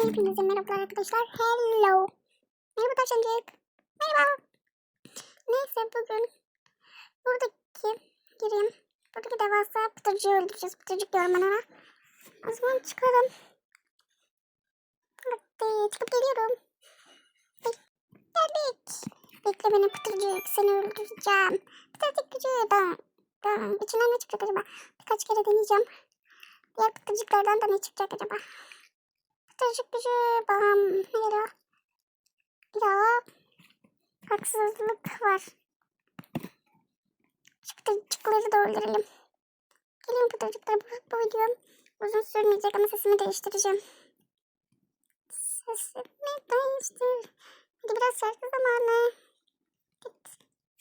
Hepinize merhabalar arkadaşlar. Hello. Merhaba tavşancık. Merhaba. Neyse bugün buradaki gireyim. Buradaki devasa pıtırcığı öldüreceğiz. Pıtırcık diyorum ben ona. O zaman çıkalım. Hadi çıkıp geliyorum. Geldik. Bekle beni pıtırcık. Seni öldüreceğim. Pıtırcık gücü. Ben, ben. İçinden ne çıkacak acaba? Birkaç kere deneyeceğim. Diğer pıtırcıklardan da ne çıkacak acaba? Pıtırcık gücü. Bam. Neydi o? Ya. Haksızlık var. Pıtırcıkları da öldürelim. Gelin pıtırcıklar bu, bu video uzun sürmeyecek ama sesimi değiştireceğim. Sesimi değiştir. Hadi biraz şarkı zamanı. Git.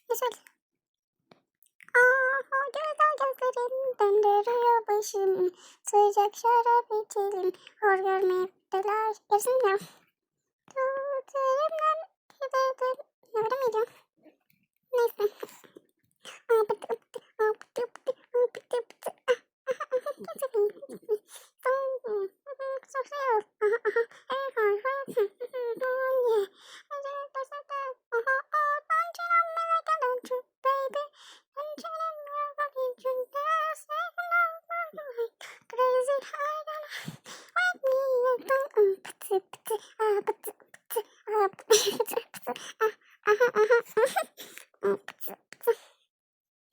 Ne söyle? Aha güzel gözlerin döndürüyor başım. Sıcak şarap içelim. Hor görmekteler. Gerisini bilmiyorum. Tut elimden gidelim. Ne öyle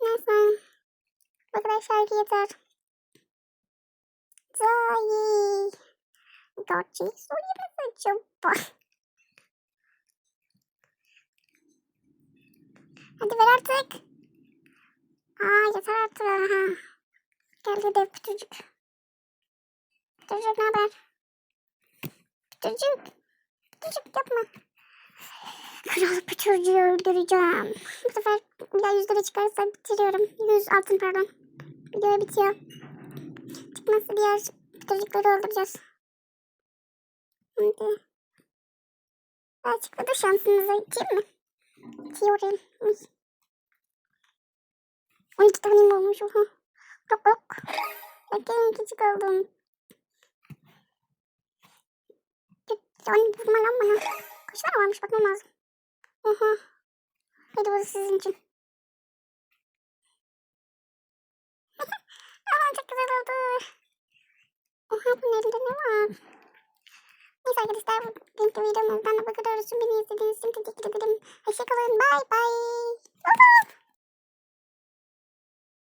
Neyse. Bu kadar şarkı yeter. Zoe. Gerçeği söyleyemez acaba? Hadi ver artık. Aa yeter artık. Aha. Geldi dev küçücük. Küçücük ne haber? Küçücük. Küçücük yapma. Kral küçücüğü öldüreceğim. Bu sefer bir daha yüz lira çıkarsa bitiriyorum. Yüz altın pardon. Video bitiyor. Çıkmazsa diğer küçücükleri öldüreceğiz. Hadi. Daha çıkmadı şansınıza içeyim mi? İçiyorum. Uy. 12 tanem olmuş. Oha. Yok yok. Bekleyin küçük oldum. Yani vurma lan bana. Tane varmış bakmam lazım. Oha. Hadi bu sizin için. Aman çok güzel oldu. Oha bunun elinde ne var? Neyse arkadaşlar bugünkü videomuzdan da bu kadar olsun. Beni izlediğiniz için teşekkür ederim. Hoşçakalın. Bye bye.